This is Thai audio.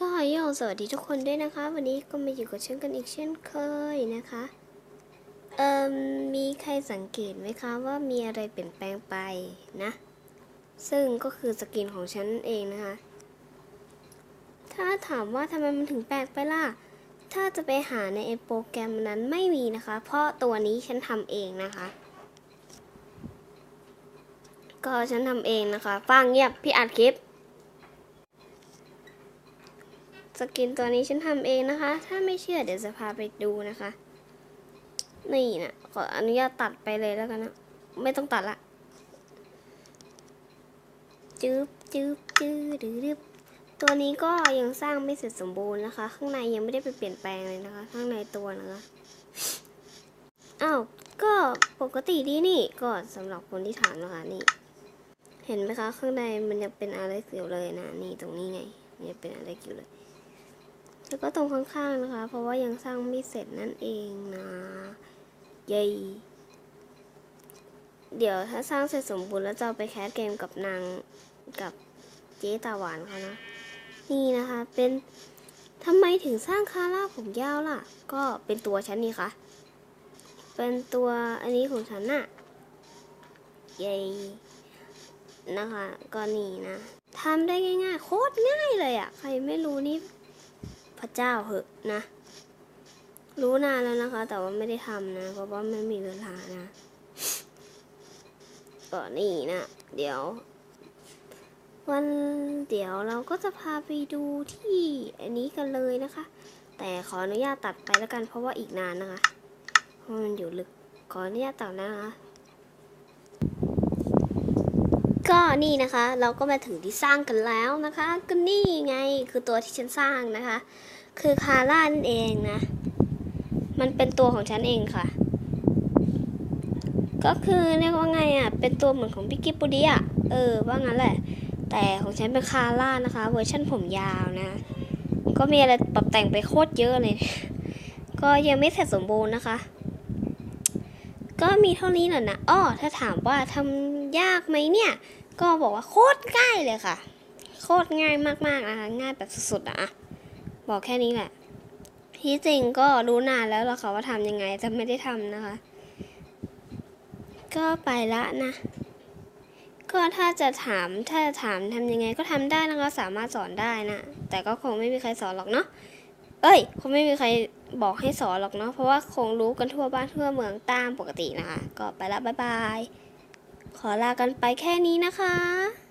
ก็โยสวัสดีทุกคนด้วยนะคะ วันนี้ก็มาอยู่กับเช่นกันอีกเช่นเคยนะคะเอ่มมีใครสังเกตไหมคะว่ามีอะไรเปลี่ยนแปลงไปนะ ซึ่งก็คือสกินของฉันเองนะคะ ถ้าถามว่าทำไมมันถึงแปลกไปล่ะ ถ้าจะไปหาในโปรแกรมนั้นไม่มีนะคะ เพราะตัวนี้ฉันทำเองนะคะ ก็ฉันทำเองนะคะ ฟังเงียบพี่อัดคลิป สกินตัวนี้ฉันทำเองนะคะ ถ้าไม่เชื่อเดี๋ยวจะพาไปดูนะคะ นี่นะขออนุญาตตัดไปเลยแล้วกันนะ ไม่ต้องตัดละจึ๊บจึ๊บจึ๊บดื๊บตัวนี้ก็ยังสร้างไม่เสร็จสมบูรณ์นะคะ ข้างในยังไม่ได้ไปเปลี่ยนแปลงเลยนะคะ ข้างในตัวนะคะอ้าวก็ปกติดีนี่ก็สำหรับคนที่ถามนะคะนี่ เห็นไหมคะ ข้างในมันยังเป็นอะไรอยู่เลยนะ นี่ตรงนี้ไงมันยังเป็นอะไรอยู่เลย แล้วก็ตรงข้างๆนะคะ เพราะว่ายังสร้างไม่เสร็จนั่นเองนะเยเดี๋ยวถ้าสร้างเสร็จสมบูรณ์แล้วจะเอาไปแคสเกมกับนางกับเจ๊ตาหวานเขานะ นี่นะคะเป็นทำไมถึงสร้างคาร่าผมยาวล่ะ ก็เป็นตัวฉันนี่ค่ะ เป็นตัวอันนี้ของฉันน่ะเยนะคะ ก็นี่นะทำได้ง่ายๆ โคตรง่ายเลยอะ่ะ ใครไม่รู้นี่ พระเจ้าเหอะนะ รู้นานแล้วนะคะ แต่ว่าไม่ได้ทำนะ เพราะว่าไม่มีเวลานะก็นี่นะ เดี๋ยว วันเดี๋ยวเราก็จะพาไปดูที่อันนี้กันเลยนะคะ แต่ขออนุญาตตัดไปแล้วกันเพราะว่าอีกนานนะคะ เพราะมันอยู่ลึกขออนุญาตตัดนะคะ ก็นี่นะคะ เราก็มาถึงที่สร้างกันแล้วนะคะก็นี่ไงคือตัวที่ฉันสร้างนะคะ คือคาร่านั่นเองนะ มันเป็นตัวของฉันเองค่ะ ก็คือเรียกว่าไงอะ เป็นตัวเหมือนของพิกกี้ปูดีอะเออว่างั้นแหละ แต่ของฉันเป็นคาร่านะคะ เวอร์ชันผมยาวนะ ก็มีอะไรปรับแต่งไปโคตรเยอะเลย ก็ยังไม่เสร็จสมบูรณ์นะคะก็มีเท่านี้แหละนะ อ้อ ถ้าถามว่าทำยากไหมเนี่ย ก็บอกว่าโคตรง่ายเลยค่ะ โคตรง่ายมากๆนะคะง่ายแบบสุดๆอะอะบอกแค่นี้แหละที่จริงก็รู้นานแล้วล่ะค่ะว่าทำยังไงแต่ไม่ได้ทำนะคะ ก็ไปละนะ ก็ถ้าจะถามถ้าจะถามทำยังไงก็ทำได้นะคะสามารถสอนได้นะแต่ก็คงไม่มีใครสอนหรอกเนาะเอ้ยคงไม่มีใครบอกให้สอนหรอกเนาะเพราะว่าคงรู้กันทั่วบ้านทั่วเมืองตามปกตินะคะ ก็ไปละบ๊ายบาย ขอลากันไปแค่นี้นะคะ